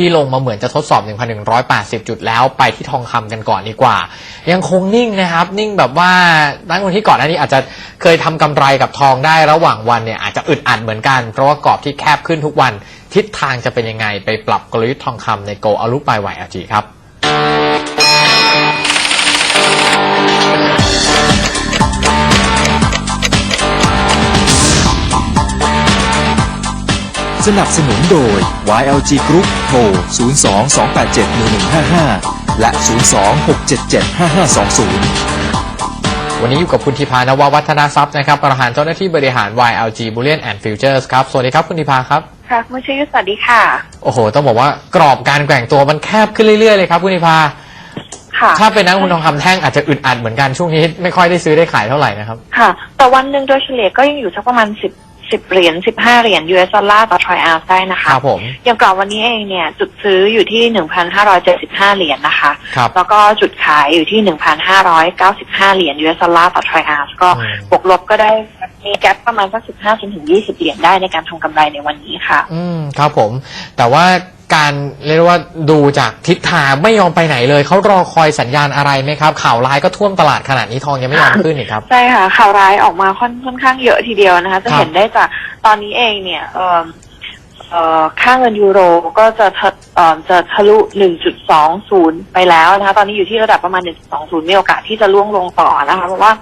ที่ลงมาเหมือนจะทดสอบ 1,180 จุดแล้วไปที่ทองคำกันก่อนดีกว่า ยังคงนิ่งนะครับ นิ่งแบบว่าตั้งวันที่ก่อนหน้านี้อาจจะเคยทำกำไรกับทองได้ระหว่างวันเนี่ยอาจจะอึดอัดเหมือนกัน เพราะว่ากรอบที่แคบขึ้นทุกวัน ทิศทางจะเป็นยังไงไปปรับกลยุทธ์ทองคำในโกอาลุปายไวเอจีครับ นับสนุนโดย YLG Group โทร 02-287-1155 และ 02-677-5520วันนี้อยู่กับคุณธิพานววัฒนาทรัพย์นะครับประธานเจ้าหน้าที่บริหาร YLG Bullion and Futures ครับ สวัสดีครับคุณธิพาครับ ค่ะคุณชยุทธสวัสดีค่ะ โอ้โห ต้องบอกว่ากรอบการแกว่งตัวมันแคบขึ้นเรื่อยๆเลยครับคุณธิพาค่ะถ้าเป็นนักลงทุนทองคำแท่งอาจจะอึดอัดเหมือนกันช่วงนี้ ไม่ค่อยได้ซื้อได้ขายเท่าไหร่นะครับ ค่ะ แต่วันหนึ่งโดยเฉลี่ยก็ยังอยู่สักประมาณสิบ สิบเหรียญสิบห้าเหรียญ US ดอลลาร์ต่อทรอยออนซ์ได้นะคคะรับผม อย่างกรอบวันนี้เองเนี่ย จุดซื้ออยู่ที่หนึ่งพันห้าร้อยเจ็ดสิบห้าเหรียญนะคะ ครับ แล้วก็จุดขายอยู่ที่หนึ่งพันห้าร้อยเก้าสิบห้าเหรียญ US ดอลลาร์ต่อทรอยออนซ์ก็อืม บวกลบก็ได้มีแกลประมาณสักสิบห้าจนถึงยี่สิบเหรียญได้ในการทำกำไรในวันนี้ค่ะ อืมครับผม แต่ว่า การเรียกว่าดูจากทิศทางไม่ยอมไปไหนเลยเขารอคอยสัญญาณอะไรไหมครับ ข่าวร้ายก็ท่วมตลาดขนาดนี้ทองยังไม่ยอมขึ้นอีกครับ ใช่ค่ะ ข่าวร้ายออกมาค่อนค่อนข้างเยอะทีเดียวนะคะ จะครับเห็นได้จากตอนนี้เองเนี่ยเอ่อเอ่อค่าเงินยูโรก็จะทะเอ่อจะทะลุ 1.20 ไปแล้วนะคะ ตอนนี้อยู่ที่ระดับประมาณ 1.20 มีโอกาสที่จะล่วงลงต่อนะคะ เพราะว่า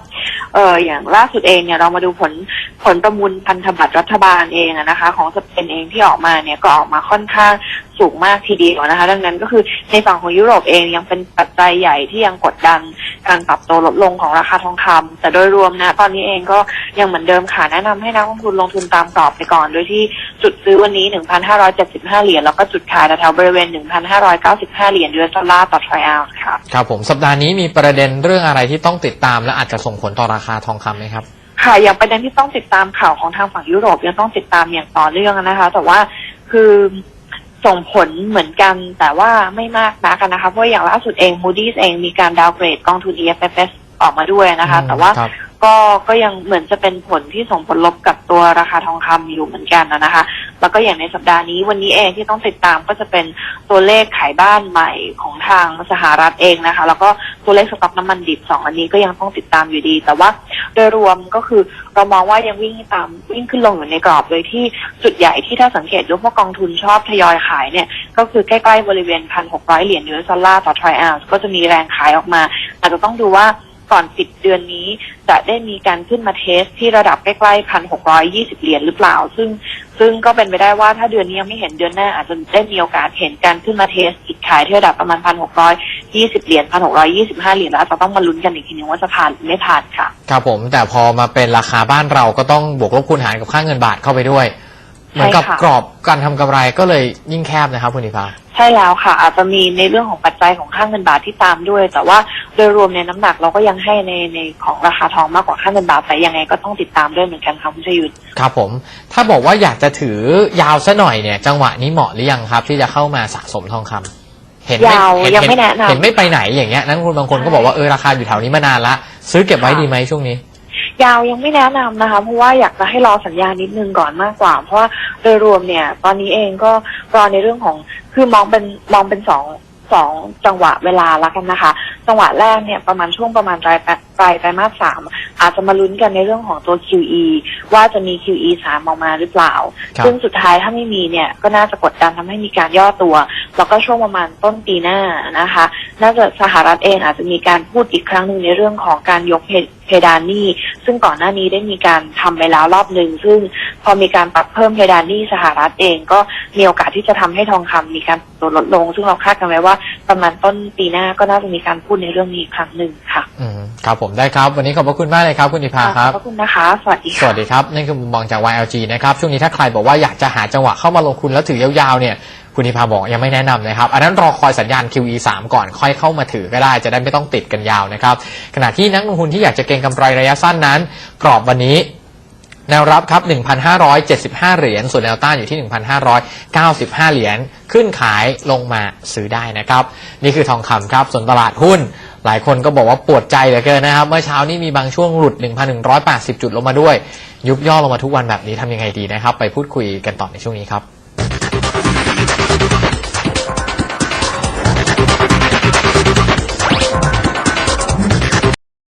เอออย่างล่าสุดเองเนี่ยเรามาดูผลผลประมูลพันธบัตรรัฐบาลเองนะคะ ของสเปนเองที่ออกมาเนี่ยก็ออกมาค่อนข้างสูงมากทีเดียวนะคะ ดังนั้นก็คือในฝั่งของยุโรปเองยังเป็นปัจจัยใหญ่ที่ยังกดดัน การปรับตัวลดลงของราคาทองคำแต่โดยรวมนะตอนนี้เองก็ยังเหมือนเดิมค่ะแนะนำให้นักลงทุนลงทุนตามกรอบไปก่อน โดยที่จุดซื้อวันนี้ 1,575 เหรียญแล้วก็จุดขายแถวๆบริเวณ 1,595 เหรียญยูเอสดอลลาร์ต่อทริอัลค่ะครับผมสัปดาห์นี้มีประเด็นเรื่องอะไรที่ต้องติดตาม และอาจจะส่งผลต่อราคาทองคำไหมครับค่ะอย่างประเด็นที่ต้องติดตามข่าวของทางฝั่งยุโรปยังต้องติดตามอย่างต่อเนื่องนะคะ แต่ว่าคือ ส่งผลเหมือนกันแต่ว่าไม่มากนักนะคะ เพราะอย่างล่าสุดเอง Moody's เองมีการดาวเกรดกองทุน EFFS ออกมาด้วยนะคะอืมแต่ว่าครับก็ก็ยังเหมือนจะเป็นผลที่ส่งผลลบกับตัวราคาทองคำอยู่เหมือนกันนะนะคะ แล้วก็อย่างในสัปดาห์นี้วันนี้เองที่ต้องติดตามก็จะเป็นตัวเลขขายบ้านใหม่ของทางสหรัฐเองนะคะ แล้วก็ ตัวเลขสต็อกน้ำมันดิบสองอันนี้ก็ยังต้องติดตามอยู่ดี แต่ว่าโดยรวมก็คือเรามองว่ายังวิ่งตามวิ่งขึ้นลงอยู่ในกรอบโดยที่จุดใหญ่ที่ถ้าสังเกตดูพวกกองทุนชอบทยอยขายเนี่ยก็คือใกล้ๆบริเวณพันหกร้อยเหรียญยูเอสดอลลาร์ต่อทริอัลก็จะมีแรงขายออกมาอาจจะต้องดูว่าก่อนปิดเดือนนี้จะได้มีการขึ้นมาเทสที่ระดับใกล้ๆพันหกร้อยยี่สิบเหรียญหรือเปล่า ซึ่งซึ่งก็เป็นไปได้ว่าถ้าเดือนนี้ยังไม่เห็นเดือนหน้าอาจจะได้มีโอกาสเห็นการขึ้นมาเทสอีกขายที่ระดับประมาณพันหกร้อย ยี่สิบเหรียญพันหกร้อยยี่สิบห้าเหรียญแล้วอาจจะต้องมาลุ้นกันอีกทีนึงว่าจะผ่านหรือไม่ผ่านค่ะ ครับผมแต่พอมาเป็นราคาบ้านเราก็ต้องบวกลบคูณหารกับค่าเงินบาทเข้าไปด้วย เหมือนกับใช่ค่ะกรอบการทำกำไรก็เลยยิ่งแคบนะครับคุณธิพาใช่แล้วค่ะ อาจจะมีในเรื่องของปัจจัยของค่าเงินบาทที่ตามด้วย แต่ว่าโดยรวมในน้ำหนักเราก็ยังให้ในในของราคาทองมากกว่าค่าเงินบาทแต่ยังไงก็ต้องติดตามด้วยเหมือนกันค่ะคุณชยุทธครับผม ถ้าบอกว่าอยากจะถือยาวซะหน่อยเนี่ย จังหวะนี้เหมาะหรือยังครับ ที่จะเข้ามาสะสมทองคำ เห็นไม่ยาวเห็นยังเห็นไม่แนะนำ เห็นไม่ไปไหนอย่างเงี้ยนักลงทุนบางคนก็บอกว่าเออราคาอยู่แถวนี้มานานละซื้อเก็บไว้ค่ะดีไหมช่วงนี้ ยาวยังไม่แนะนำนะคะ เพราะว่าอยากจะให้รอสัญญาณนิดนึงก่อนมากกว่า เพราะว่าโดยรวมเนี่ย ตอนนี้เองก็รอในเรื่องของคือมองเป็นมองเป็นสองสองจังหวะเวลาละกันนะคะ จังหวะแรกเนี่ยประมาณช่วงประมาณปลายปลายไตรมาสสามอาจจะมาลุ้นกันในเรื่องของตัว QE ว่าจะมี QE สามออกมาหรือเปล่า ครับ ซึ่งสุดท้ายถ้าไม่มีเนี่ยก็น่าจะกดดันทำให้มีการย่อตัว แล้วก็ช่วงประมาณต้นปีหน้านะคะ น่าจะสหรัฐเองอาจจะมีการพูดอีกครั้งหนึ่งในเรื่องของการยกเพเพดานหนี้ ซึ่งก่อนหน้านี้ได้มีการทำไปแล้วรอบหนึ่ง ซึ่งพอมีการปรับเพิ่มเพดานหนี้สหรัฐเองก็มีโอกาสที่จะทำให้ทองคำมีการปรับตัวลดลง ซึ่งเราคาดกันไว้ว่าประมาณต้นปีหน้าก็น่าจะมีการพูดในเรื่องนี้อีกครั้งหนึ่งค่ะ อืมครับผมได้ครับ วันนี้ขอบพระคุณมากเลยครับคุณธิพาครับ ขอบคุณนะคะ สวัสดีสค่ะวัสดีครับ นั่นคือมุมมองจาก YLG นะครับ ช่วงนี้ถ้าใครบอกว่าอยากจะหาจังหวะเข้ามาลงทุนแล้วถือยาวๆเนี่ย คุณธิพาบอกยังไม่แนะนำนะครับ อันนั้นรอคอยสัญญาณ QE 3 ก่อนค่อยเข้ามาถือก็ได้ จะได้ไม่ต้องติดกันยาวนะครับ ขณะที่นักลงทุนที่อยากจะเก็งกำไรระยะสั้นนั้น กรอบวันนี้แนวรับครับ 1,575 เหรียญ ส่วนแนวต้านอยู่ที่ 1,595 เหรียญ ขึ้นขายลงมาซื้อได้นะครับ นี่คือทองคำครับ ส่วนตลาดหุ้น หลายคนก็บอกว่าปวดใจเหลือเกินนะครับ เมื่อเช้านี้มีบางช่วงหลุด 1,180 จุดลงมาด้วย ยุบย่อลงมาทุกวันแบบนี้ทำยังไงดีนะครับ ไปพูดคุยกันต่อในช่วงนี้ครับ